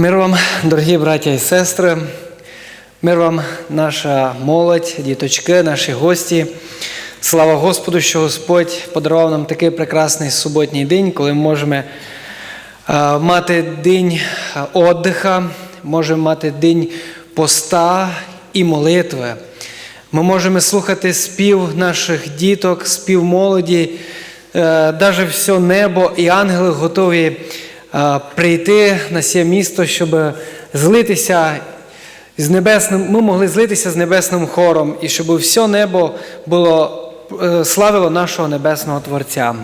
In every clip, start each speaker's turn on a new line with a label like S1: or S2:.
S1: Мир вам, дорогі браття і сестри, мир вам, наша молодь, діточки, наші гості. Слава Господу, що Господь подарував нам такий прекрасний суботній день, коли ми можемо е, мати день е, отдиха, можемо мати день поста і молитви. Ми можемо слухати спів наших діток, спів молоді, навіть все небо і ангели готові е, прийти на це місто, щоб злитися з небесним. Ми могли злитися з небесним хором, і щоб все небо було е, славило нашого небесного Творця.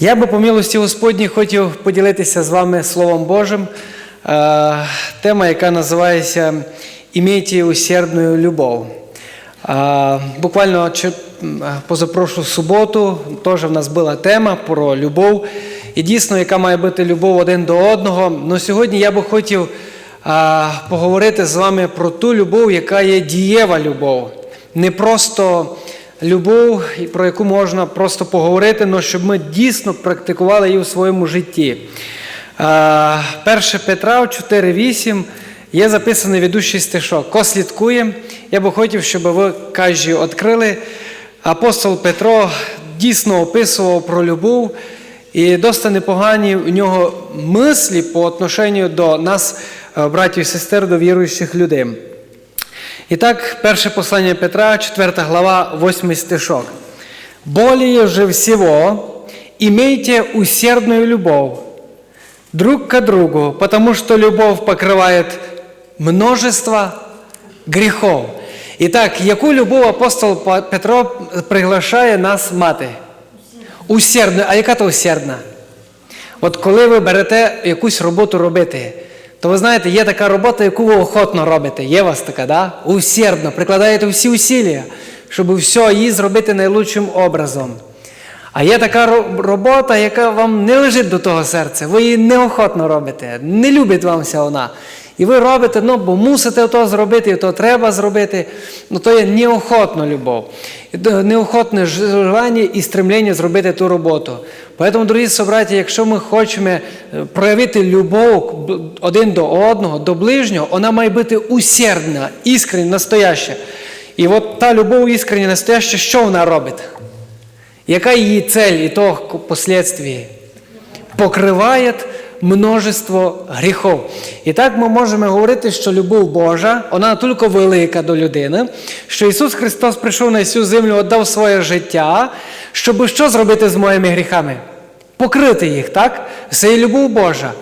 S1: Я би по милості Господній хотів поділитися з вами Словом Божим. Е, Тема, яка називається «Імейте усердну любов. Е, Буквально позапрошлу суботу теж в нас була тема про любов. І дійсно, яка має бути любов один до одного. Ну сьогодні я би хотів е, поговорити з вами про ту любов, яка є дієва любов. Не просто любов, про яку можна просто поговорити, але щоб ми дійсно практикували її у своєму житті. 1 Петра 4,8 є записаний ведущий стишок. Ко слідкує, я би хотів, щоб ви кажі відкрили. Апостол Петро дійсно описував про любов, і досить непогані у нього мислі по отношенню до нас, е, братів і сестер, до віруючих людей. І так, перше послання Петра, 4 глава, 8 стишок. «Более же всего имейте усердную любовь друг к другу, потому что любовь покрывает множество гріхов». І так, яку любов апостол Петро приглашає нас мати? Усердну. А яка то усердна? От коли ви берете якусь роботу робити, то ви знаєте, є така робота, яку ви охотно робите. Є у вас така, да? Усердно, прикладаєте всі усилля, щоб все її зробити найлучшим образом. А є така робота, яка вам не лежить до того серця, ви її неохотно робите, не любить вам вся вона. І ви робите, ну, бо мусите то зробити, і то треба зробити. Ну, то є неохотна любов, неохотне желання і стремлення зробити ту роботу. Тому, дорогі собраті, якщо ми хочемо е, проявити любов один до одного, до ближнього, вона має бути усердна, іскрення, настояща. І от та любов іскрення, настояща, що вона робить? Яка її цель і то последствие? Покриває множество гріхов. І так ми можемо говорити, що любов Божа, вона тільки велика до людини, що Ісус Христос прийшов на цю землю, віддав своє життя, щоб що зробити з моїми гріхами? Покрити їх, так? Це є любов Божа.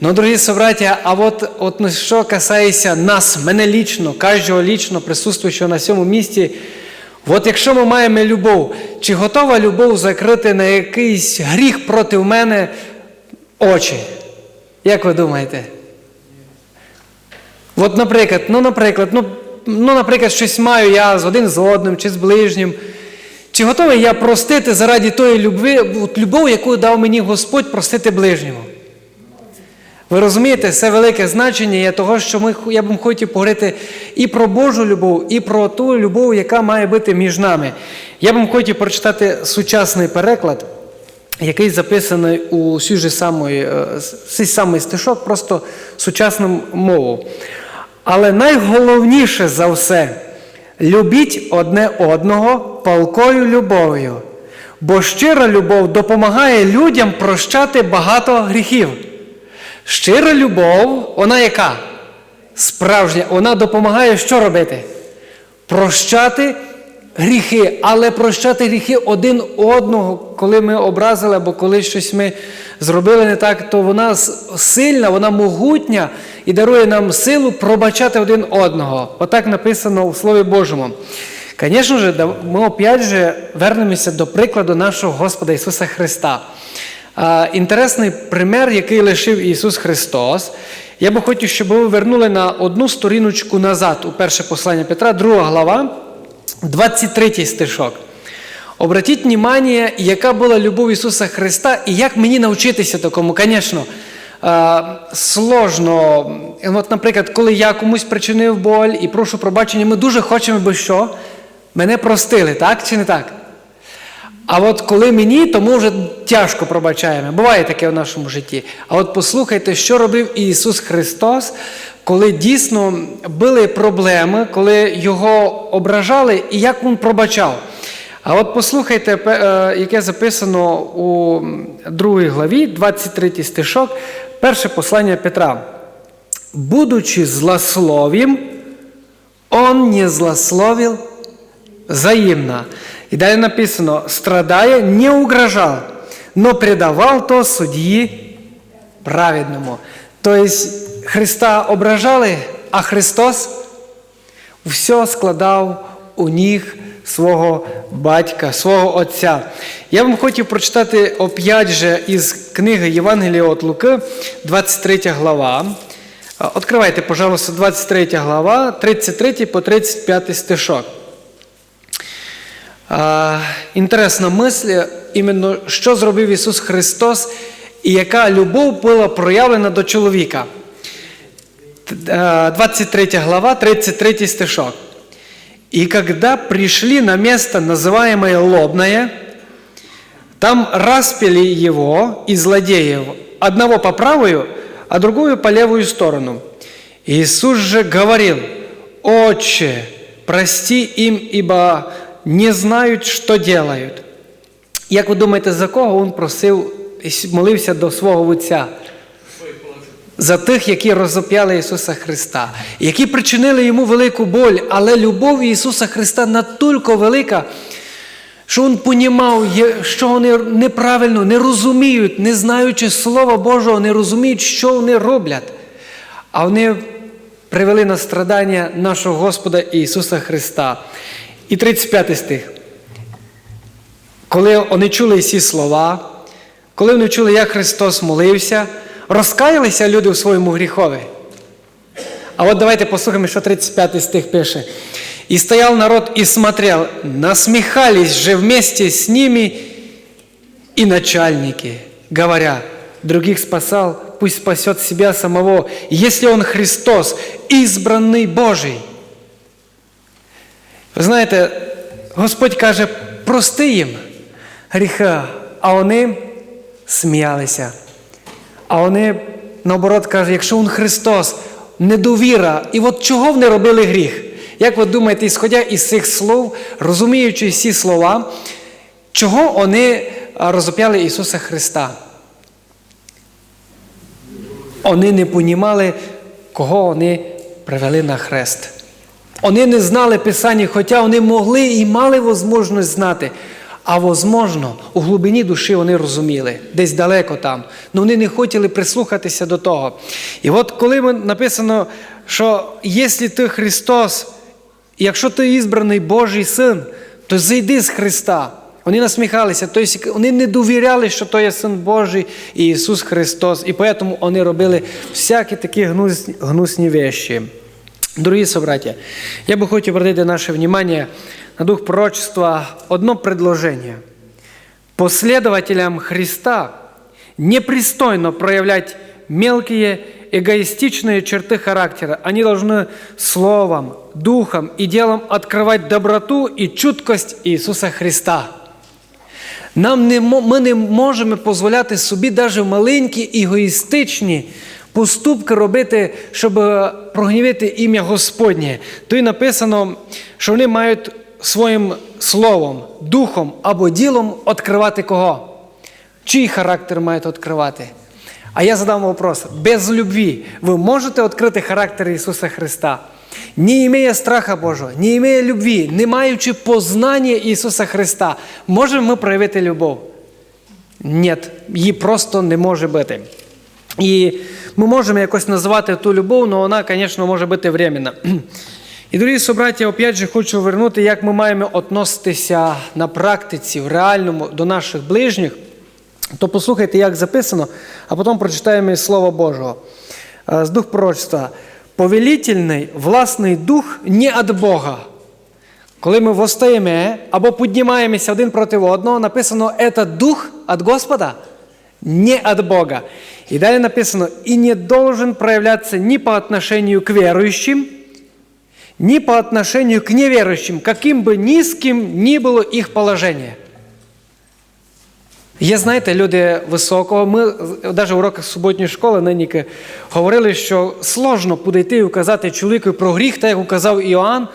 S1: Ну, дорогі собраття, а от, от що касається нас, мене лічно, кожного лічно присутствуючого на цьому місці, От якщо ми маємо любов, чи готова любов закрити на якийсь гріх проти мене очі? Як ви думаєте? От, наприклад, ну, наприклад, ну, ну, наприклад, щось маю я з один з одним чи з ближнім. Чи готовий я простити заради тої любви, от любов, яку дав мені Господь простити ближньому? Ви розумієте, це велике значення є того, що ми, я б хотів поговорити і про Божу любов, і про ту любов, яка має бути між нами. Я б хотів прочитати сучасний переклад, який записаний у цій же самої, е, цей самий стишок, просто сучасним мовою. Але найголовніше за все любіть одне одного палкою любов'ю, бо щира любов допомагає людям прощати багато гріхів. Щира любов, вона яка? Справжня, вона допомагає що робити? Прощати гріхи, але прощати гріхи один одного, коли ми образили або коли щось ми зробили не так, то вона сильна, вона могутня і дарує нам силу пробачати один одного. Отак написано у Слові Божому. Звісно ж, ми опять же вернемося до прикладу нашого Господа Ісуса Христа. Інтересний пример, який лишив Ісус Христос. Я би хотів, щоб ви вернули на одну сторіночку назад у перше послання Петра, 2 глава, 23 стишок. Обратіть внимание, яка була любов Ісуса Христа і як мені навчитися такому, звісно. Сложно. От, наприклад, коли я комусь причинив боль і прошу пробачення, ми дуже хочемо, би що? Мене простили, так чи не так? А от коли мені, то ми вже тяжко пробачаємо. Буває таке в нашому житті. А от послухайте, що робив Ісус Христос, коли дійсно були проблеми, коли Його ображали і як Він пробачав. А от послухайте, е, яке записано у 2 главі, 23 стишок, перше послання Петра. Будучи злословим, он не злословил взаимно. И далее написано, страдая, не угрожал, но предавал то судьи праведному. То Христа ображали, а Христос все складав у них свого батька, свого отця. Я вам хотів прочитати оп'ять же із книги Євангелія від Луки, 23 глава. Откривайте, пожалуйста, 23 глава, 33 по 35 стишок. Інтересна мисль, іменно що зробив Ісус Христос і яка любов була проявлена до чоловіка. Т- а, 23 глава, 33 стишок. «И когда пришли на место, называемое Лобное, там распили его и злодеев, одного по правую, а другую по левую сторону. Иисус же говорил, «Отче, прости им, ибо не знают, что делают». Як ви думаєте, за кого він просив, і молився до свого Отця? За тих, які розоп'яли Ісуса Христа, які причинили йому велику боль, але любов Ісуса Христа настільки велика, що Він понімав, що вони неправильно, не розуміють, не знаючи Слова Божого, не розуміють, що вони роблять. А вони привели на страдання нашого Господа Ісуса Христа. І 35 стих. Коли вони чули ці слова, коли вони чули, як Христос молився, розкаялися люди у своєму гріхові. А от давайте послухаємо, що 35 стих пише. «И стоял народ и смотрел, насмехались же вместе с ними и начальники, говоря, других спасал, пусть спасет себя самого, если он Христос, избранный Божий». Ви знаєте, Господь каже, прости їм гріха, а вони сміялися. А вони, наоборот, кажуть, якщо він Христос, недовіра, і от чого вони робили гріх? Як ви думаєте, ісходя із цих слов, розуміючи всі слова, чого вони а, розоп'яли Ісуса Христа? Вони не понімали, кого вони привели на хрест. Вони не знали Писання, хоча вони могли і мали можливість знати. А возможно, у глибині душі вони розуміли, десь далеко там. але вони не хотіли прислухатися до того. І от коли написано, що якщо ти Христос, якщо ти ізбраний Божий син, то зайди з Христа. Вони насміхалися, тобто вони не довіряли, що то є Син Божий і Ісус Христос. І тому вони робили всякі такі гнусні, вещі. Дорогі собратья, я бы хотел обратить наше внимание на дух пророчества одно предложение. Последователям Христа непристойно проявлять мелкие эгоистичные черты характера. Они должны словом, духом и делом открывать доброту и чуткость Иисуса Христа. Нам не, мо- ми не можемо дозволяти собі навіть маленькі егоїстичні поступки робити, щоб е, прогнівити ім'я Господнє. То й написано, що вони мають своїм словом, духом або ділом відкривати кого? Чий характер мають відкривати? А я задам вопрос: без любві ви можете відкрити характер Ісуса Христа? Не имея страха Божого, не имея любві, не маючи познання Ісуса Христа, можемо ми проявити любов? Ні, її просто не може бути. І ми можемо якось назвати ту любов, але вона, звісно, може бути временна. І, дорогі собраті, опять же хочу вернути, як ми маємо відноситися на практиці, в реальному до наших ближніх. То послухайте, як записано, а потім прочитаємо із Слова Божого. Е, З дух пророчества. Повелительний, власний дух не від Бога. Коли ми восстаємо або піднімаємося один проти одного, написано «это дух від Господа, не від Бога». І далі написано «и не должен проявляться ни по отношению к верующим, ни по отношению к неверующим, каким бы низким ни было их положение». Є, знаєте, люди високого. Ми навіть в уроках суботньої школи нині говорили, що сложно подійти і вказати чоловіку про гріх, так як указав Іоанн.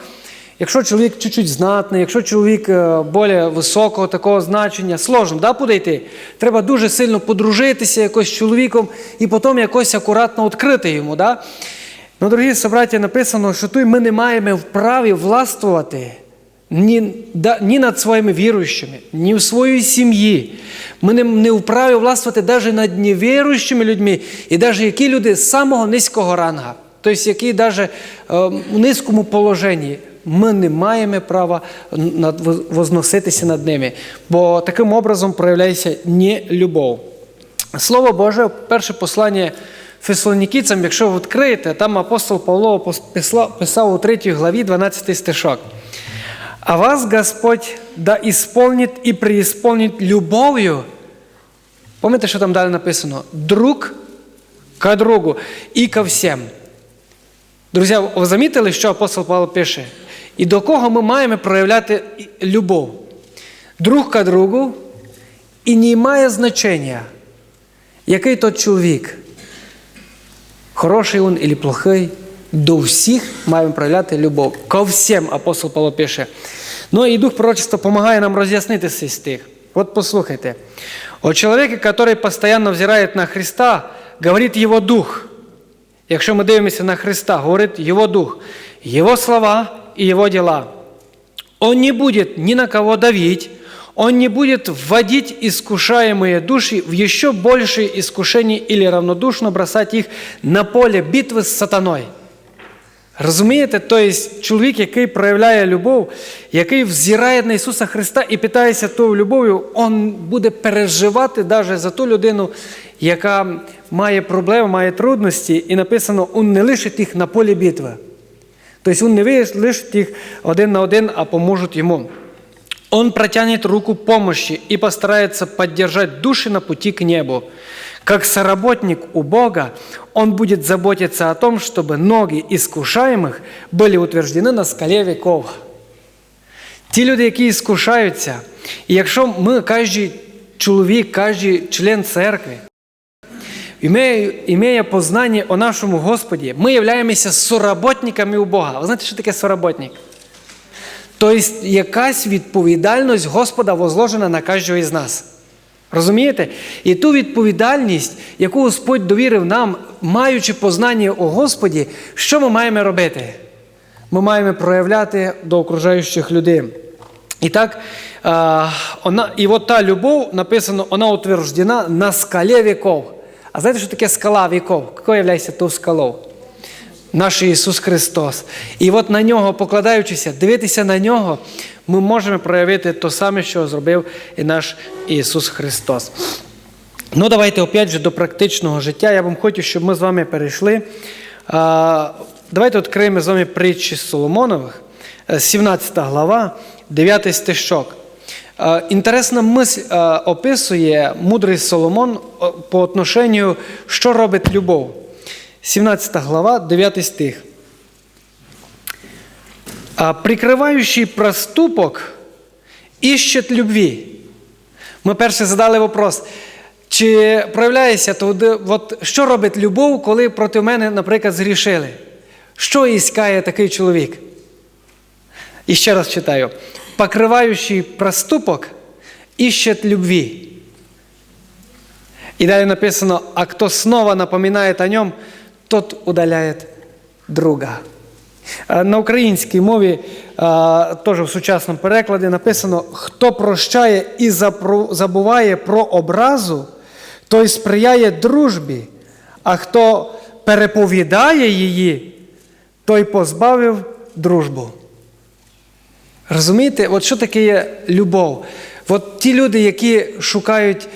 S1: Якщо чоловік чуть-чуть знатний, якщо чоловік е, більш високого такого значення, сложно да, подійти. Треба дуже сильно подружитися якось з чоловіком і потім якось акуратно відкрити йому. Да? Ну, дорогі собраті, написано, що тут ми не маємо вправі властвувати ні, ні над своїми віруючими, ні в своїй сім'ї. Ми не, не вправі властвувати навіть над невіруючими людьми, і навіть які люди з самого низького ранга, тобто які навіть е, в низькому положенні. Ми не маємо права возноситися над ними, бо таким образом проявляється нелюбов. Слово Боже, перше послання Фесалонікійцям, якщо ви відкриєте, там апостол Павло писав у 3 главі 12 стишок. А вас Господь да исполнит и преисполнит любов'ю. Пам'ятаєте, що там далі написано? Друг к другу і ко всім. Друзі, ви замітили, що апостол Павло пише? І до кого ми маємо проявляти любов? Друг к другу, і не має значення, який тот чоловік, хороший він або плохий, до всіх маємо проявляти любов. Ко всім апостол Павло пише. Ну і дух пророчества допомагає нам роз'яснити цей стих. Вот послухайте. О человеке, который постоянно взирает на Христа, говорит его дух. Якщо ми дивимося на Христа, говорить Його дух, Його слова и Его дела. Он не будет ни на кого давить, Он не будет вводить искушаемые души в еще большие искушения или равнодушно бросать их на поле битвы с сатаной. Розумієте, тобто чоловік, який проявляє любов, який взирає на Ісуса Христа і питається тою любов'ю, він буде переживати навіть за ту людину, яка має проблеми, має трудності, і написано, він не лишить їх на полі битви. Тобто він не лишить їх один на один, а поможуть йому. Он протянет руку помощи и постарается поддержать души на пути к небу. Как соработник у Бога, Он будет заботиться о том, чтобы ноги искушаемых были утверждены на скале веков. Ті люди, які іскушаються, і якщо ми, кожен чоловік, кожен член церкви, імеє познання о нашому Господі, ми являємося соработниками у Бога. Ви знаєте, що таке соработник? Тобто якась відповідальність Господа возложена на кожного із нас. Розумієте? І ту відповідальність, яку Господь довірив нам, маючи познання у Господі, що ми маємо робити? Ми маємо проявляти до окружаючих людей. І так, вона, і от та любов, написано, вона утверждена на скалі віков. А знаєте, що таке скала віков? Хто є ту скалою? Наш Ісус Христос. І от на нього, покладаючися, дивитися на нього, ми можемо проявити те саме, що зробив і наш Ісус Христос. Ну, давайте опять же до практичного життя. Я вам хочу, щоб ми з вами перейшли. Давайте відкриємо з вами притчі Соломонових, 17 глава, 9 стишок. Інтересна мисль описує мудрий Соломон по отношенню, що робить любов. 17 глава, 9 стих. Прикриваючий проступок іщет любві. Ми перше задали вопрос, чи проявляється то, от, що робить любов, коли проти мене, наприклад, згрішили? Що іскає такий чоловік? І ще раз читаю: покриваючий проступок іщет любві. І далі написано: а хто снова напоминає о ньому, тот удаляет друга. На українській мові, теж в сучасному перекладі, написано: хто прощає і забуває про образу, той сприяє дружбі, а хто переповідає її, той позбавив дружбу. Розумієте, от що таке є любов? От ті люди, які шукають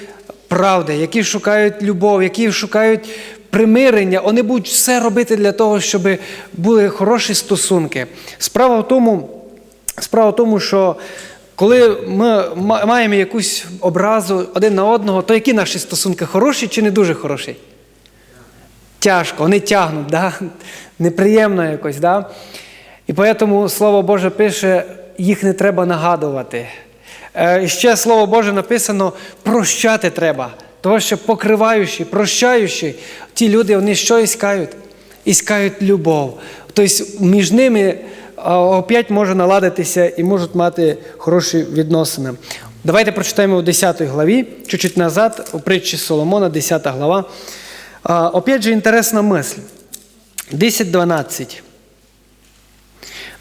S1: правди, які шукають любов, які шукають примирення, вони будуть все робити для того, щоб були хороші стосунки. Справа в тому, справа в тому що коли ми маємо якусь образу один на одного, то які наші стосунки хороші чи не дуже хороші? Тяжко, вони тягнуть, да? неприємно якось. Да? І тому Слово Боже пише, їх не треба нагадувати. Е, Ще Слово Боже написано прощати треба. Тому що покриваючи, прощаючи, ті люди вони що іскають? Іскають любов. Тобто між ними опять може наладитися і можуть мати хороші відносини. Давайте прочитаємо у 10 главі, чуть-чуть назад, у притчі Соломона, 10 глава. Опять же, інтересна мисль. 10.12.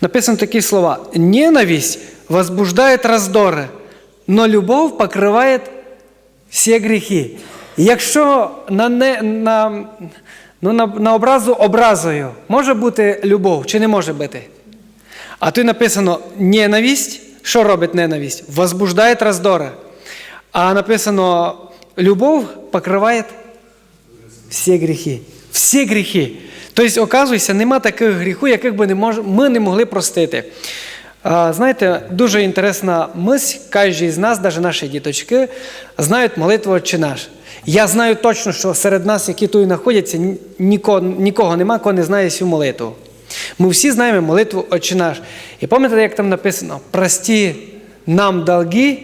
S1: Написано такі слова. Ненависть возбуждает раздоры, но любов покриває всі гріхи. Якщо на, не, на, ну, на, на образу образою може бути любов чи не може бути? А тут написано ненависть. Що робить ненависть? Возбуждає раздори. А написано любов покриває всі гріхи. Всі гріхи. Тобто, оказується, нема таких гріху, яких би не мож... ми не могли простити. Знаєте, дуже інтересна мисль, кожен з нас, навіть наші діточки, знають молитву «Отче наш. Я знаю точно, що серед нас, які тут знаходяться, нікого, нікого нема, кого не знає цю молитву. Ми всі знаємо молитву «Отче наш. І пам'ятаєте, як там написано: прости нам долги,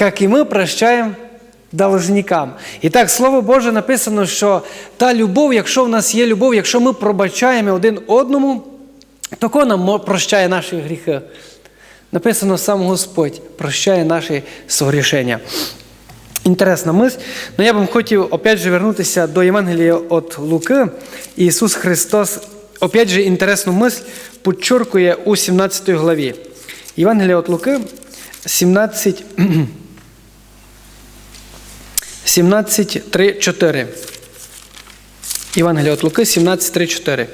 S1: як і ми прощаємо должникам. І так, Слово Боже написано, що та любов, якщо в нас є любов, якщо ми пробачаємо один одному, то кого нам прощає наші гріхи? Написано сам Господь прощає наші согрішення. Інтересна мисль. Но я б хотів опять же вернутися до Євангелія від Луки. Ісус Христос, опять же, інтересну мисль підчеркує у 17 главі. Євангелія від Луки, 17, 17, 3, 4. Євангелія від Луки, 17, 3, 4.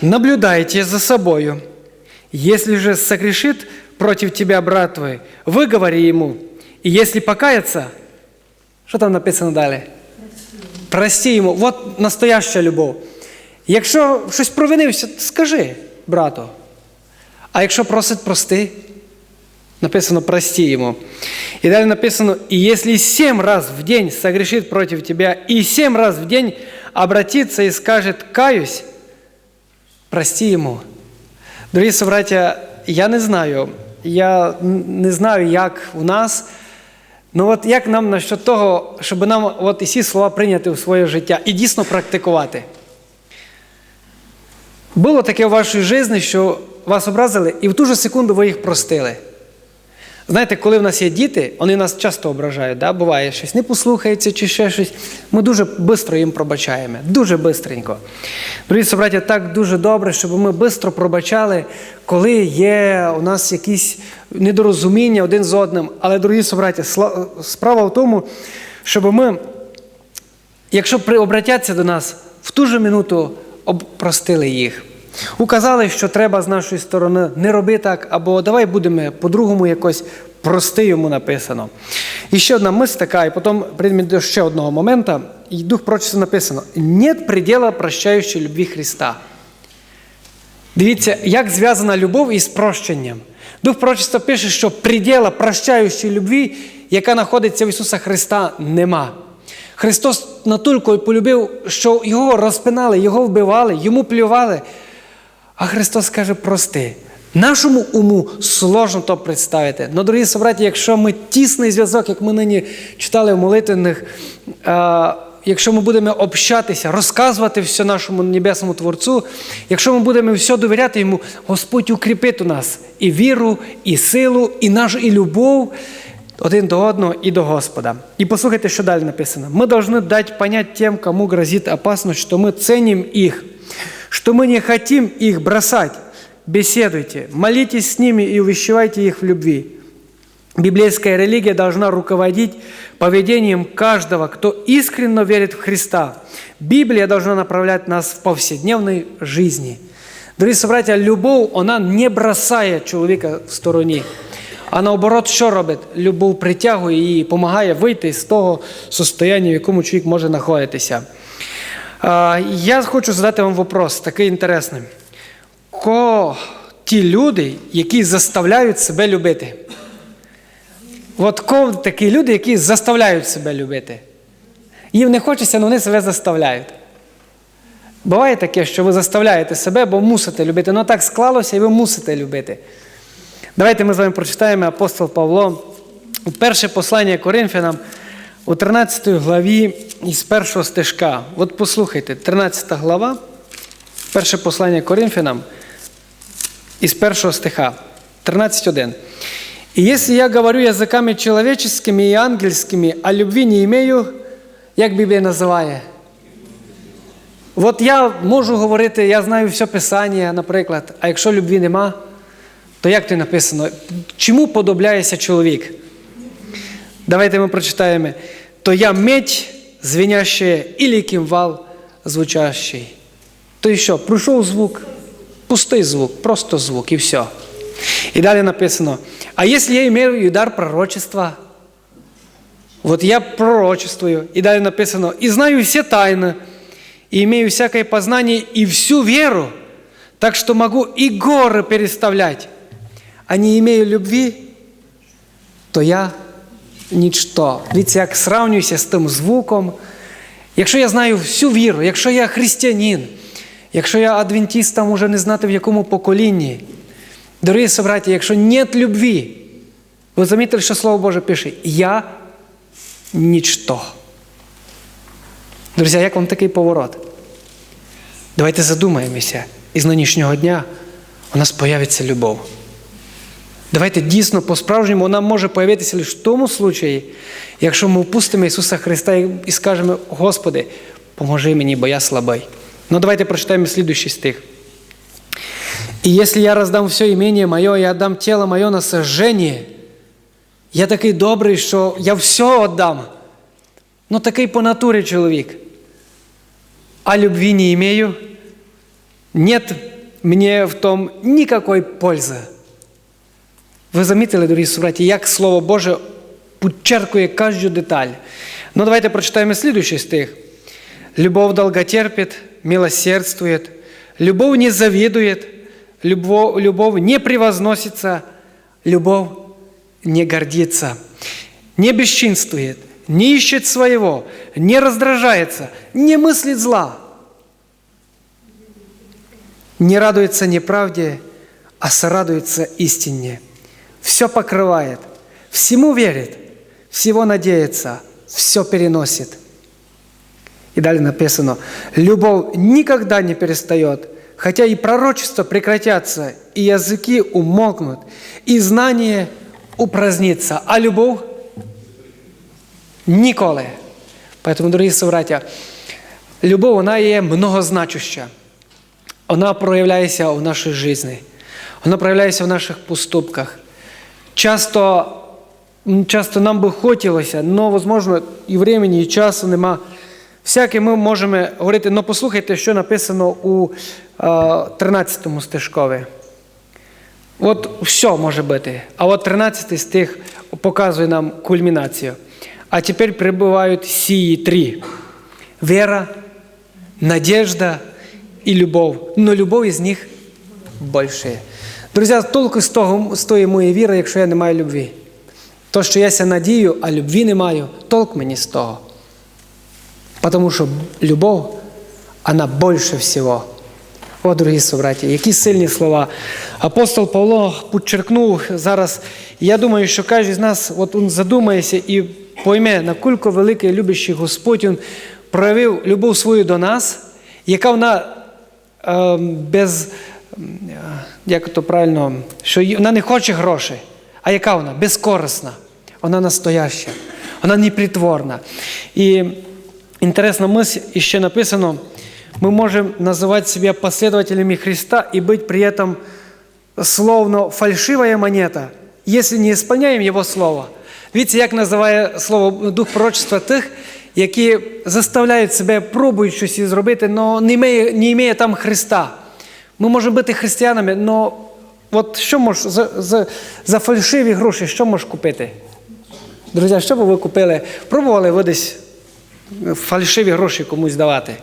S1: Наблюдайте за собою. Если же согрешит против тебя брат твой, выговори ему. И если покаяться, що там написано далі? Прости йому. От настояща любов. Якщо щось провинився, скажи брату. А якщо просить прости, написано прости ему. И далее написано, и если семь раз в день согрешит против тебя, и семь раз в день обратится и скажет «каюсь», прости йому. Дорогі собраття, я не знаю, я не знаю, як у нас, ну от як нам насчет того, щоб нам от ці слова прийняти у своє життя і дійсно практикувати. Було таке у вашій житті, що вас образили, і в ту ж секунду ви їх простили. Знаєте, коли в нас є діти, вони нас часто ображають, да? буває щось не послухається чи ще щось. Ми дуже швидко їм пробачаємо. Дуже швидко. Дорогі собраття, так дуже добре, щоб ми швидко пробачали, коли є у нас якісь недорозуміння один з одним. Але, дорогі собраття, справа в тому, щоб ми, якщо обратяться до нас, в ту же минуту простили їх. Указали, що треба з нашої сторони не роби так, або давай будемо по-другому якось прости йому написано. І ще одна мисль така, і потім прийдемо до ще одного моменту, і Дух прочисто написано: нет предела прощаючої любві Христа. Дивіться, як зв'язана любов із прощенням. Дух прочисто пише, що предела прощаючої любві, яка знаходиться в Ісуса Христа, нема. Христос натільки полюбив, що його розпинали, його вбивали, йому плювали. А Христос каже, прости. Нашому уму сложно то представити. Но, дорогі собраті, якщо ми тісний зв'язок, як ми нині читали в молитвених, а, якщо ми будемо общатися, розказувати все нашому небесному Творцю, якщо ми будемо все довіряти Йому, Господь укріпить у нас і віру, і силу, і нашу і любов один до одного і до Господа. І послухайте, що далі написано. Ми повинні дати понять тим, кому грозить опасность, що ми ценим їх что мы не хотим их бросать. Беседуйте, молитесь с ними и увещевайте их в любви. Библейская религия должна руководить поведением каждого, кто искренне верит в Христа. Библия должна направлять нас в повседневной жизни. Дорогі собраття, любов, вона не бросає чоловіка в стороні. А наоборот, що робить? Любов притягує і допомагає вийти з того состояння, в якому чоловік може знаходитися. Я хочу задати вам вопрос такий інтересний. Ко ті люди, які заставляють себе любити? От ко такі люди, які заставляють себе любити? Їм не хочеться, але вони себе заставляють. Буває таке, що ви заставляєте себе, бо мусите любити. Ну так склалося, і ви мусите любити. Давайте ми з вами прочитаємо апостол Павло, перше послання Коринфянам у 13 главі із першого стежка. От послухайте, 13 глава, перше послання Коринфянам із першого стиха, 13.1. «И если я говорю языками человеческими и ангельскими, а любви не имею, як Біблія називає? От я можу говорити, я знаю все Писання, наприклад, а якщо любві нема, то як то написано? Чому подобляється чоловік? Давайте ми прочитаємо. То я медь звенящая или кимвал звучащий. То і що? Пройшов звук, пустий звук, просто звук і все. І далі написано: а якщо я имею дар пророчества, вот я пророчествую, и далее написано, и знаю все тайны, и имею всякое познание и всю веру, так что могу и горы переставлять, а не имею любви, то я нічто. Дивіться, як сравнююся з тим звуком. Якщо я знаю всю віру, якщо я християнин, якщо я адвентист, там уже не знати в якому поколінні, дорогі собраті, якщо нет любви, ви замітили, що Слово Боже пише, я нічто. Друзі, як вам такий поворот? Давайте задумаємося, і з нинішнього дня у нас появиться любов. Давайте дійсно по-справжньому вона може появитися лише в тому случаї, якщо ми впустимо Ісуса Христа і скажемо, Господи, поможи мені, бо я слабий. Ну давайте прочитаємо слідуючий стих. «И если я роздам все имение мое, я отдам тело мое на сожжение, я такий добрий, що я все віддам. Ну такий по натурі чоловік. А любви не имею, нет мне в том никакой пользы. Ви замітили, дорогі браті, як Слово Боже підчеркує кожну деталь. Ну, давайте прочитаємо слідуючий стих. Любов долготерпит, милосердствует, любовь не завидует, любовь, любовь не превозносится, любовь не гордится, не бесчинствует, не ищет своего, не раздражается, не мыслит зла, не радуется неправде, а сорадуется истине. Все покрывает, всему верит, всего надеется, все переносит. И далее написано, любовь никогда не перестает, хотя и пророчества прекратятся, и языки умолкнут, и знание упразднится, а любовь ніколи. Поэтому, дорогі собраття, любов, вона є многозначуща. Вона проявляється в нашій житті, вона проявляється в наших поступках. Часто, часто нам би хотілося, але, можливо, і времени, і часу нема. Всяке ми можемо говорити, але послухайте, що написано у 13 стежкові. От все може бути. А от 13 стих показує нам кульмінацію. А тепер прибувають сії три: вера, надежда і любов. Но любов із них більше. Друзі, толку з того з тої моєї віри, якщо я не маю любві. То, що я ся надію, а любві не маю, толк мені з того. Тому що любов, вона більше всього. О, дорогі собраті, які сильні слова. Апостол Павло підчеркнув зараз. Я думаю, що кожен з нас от він задумається і пойме, наскільки великий любящий Господь він проявив любов свою до нас, яка вона е, без, як то правильно, що вона не хоче грошей. А яка вона? Безкорисна. Вона настояща, вона непритворна. І інтересна мисль, і ще написано, мы можем называть себя последователями Христа и быть при этом словно фальшивая монета, если не исполняем Его Слово. Видите, як називає слово дух пророчества тих, які заставляють себе, пробують щось зробити, але не має, не має там Христа. Ми можемо бути християнами, але от що мож, за, за, за фальшиві гроші, що можеш купити? Друзі, що б ви купили? Пробували ви десь фальшиві гроші комусь давати?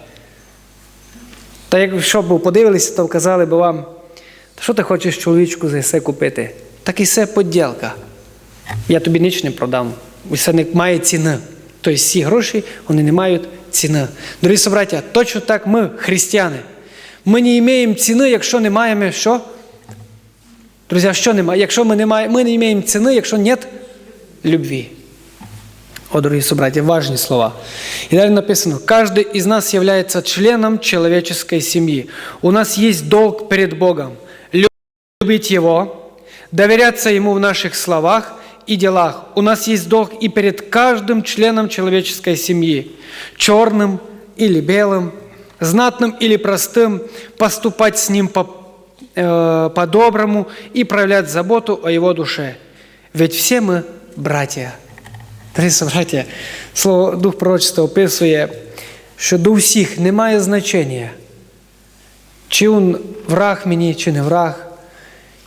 S1: Та якщо б подивилися, то вказали б вам, що ти хочеш чоловічку за все купити? Так і все поділка. Я тобі ніч не продам. Усе не має ціни. Тобто всі гроші вони не мають ціни. Дорогі собраття, точно так ми, християни. Ми не маємо ціни, якщо не маємо що? Друзі, що немає? Якщо ми не, має, ми не маємо ціни, якщо нет любви. О, дорогие собратья, важные слова. И далее написано, каждый из нас является членом человеческой семьи. У нас есть долг перед Богом любить Его, доверяться Ему в наших словах и делах. У нас есть долг и перед каждым членом человеческой семьи, черным или белым, знатным или простым, поступать с ним по, э, по-доброму и проявлять заботу о его душе. Ведь все мы братья. Дорогі браття, слово Дух пророчества описує, що до всіх немає значення, чи він враг мені, чи не враг,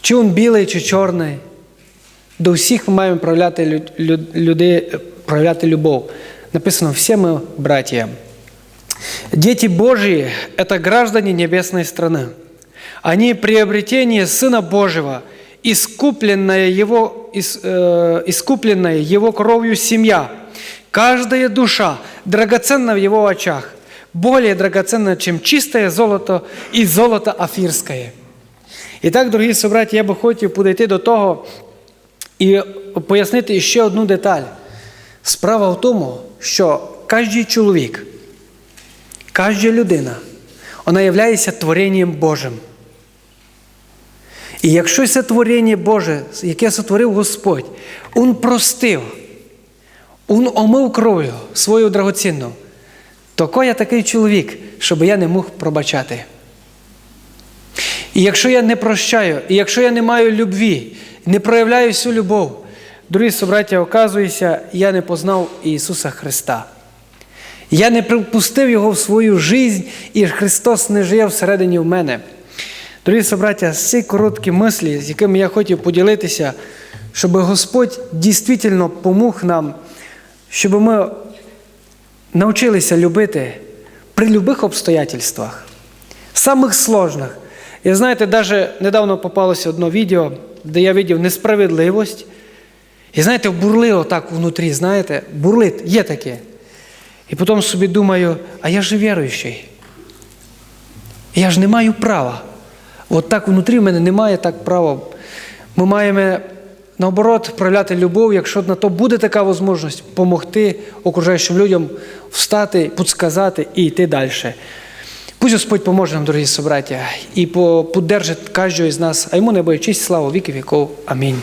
S1: чи він білий, чи чорний. До всіх ми маємо проявляти, лю- лю- люди, проявляти любов. Написано, всі ми братья. Дети Божьи – это граждане небесной страны. Они приобретение Сына Божьего, искупленная его, ис- э, искупленная Его кровью семья. Каждая душа драгоценна в Его очах, более драгоценна, чем чистое золото и золото афирское. І так, дорогі собраті, я би хотів подійти до того і пояснити ще одну деталь. Справа в тому, що кожен чоловік, кожна людина, вона є творенням Божим. І якщо це творіння Боже, яке сотворив Господь, Він простив, Він омив кров'ю свою драгоцінну, то ко я такий чоловік, щоб я не мог пробачати. І якщо я не прощаю, і якщо я не маю любві, не проявляю всю любов, дорогі собраття, оказується, я не познав Ісуса Христа. Я не припустив Його в свою життя, і Христос не жив всередині в мене. Дорогі собраття, ці короткі мислі, з якими я хотів поділитися, щоб Господь дійсно помог нам, щоб ми навчилися любити при любих обстоятельствах, самих сложних. І знаєте, навіть недавно попалося одне відео, де я бачив несправедливість. І знаєте, бурлило так внутрі, знаєте, бурлить, є таке. І потім собі думаю, а я ж віруючий. Я ж не маю права. От так внутрі в мене немає так права. Ми маємо наоборот проявляти любов, якщо на то буде така можливість, допомогти окружаючим людям встати, підсказати і йти далі. Пусть Господь поможе нам, дорогі собраття, і подержить кожного з нас, а йому небо і честь, слава віки віков. Амінь.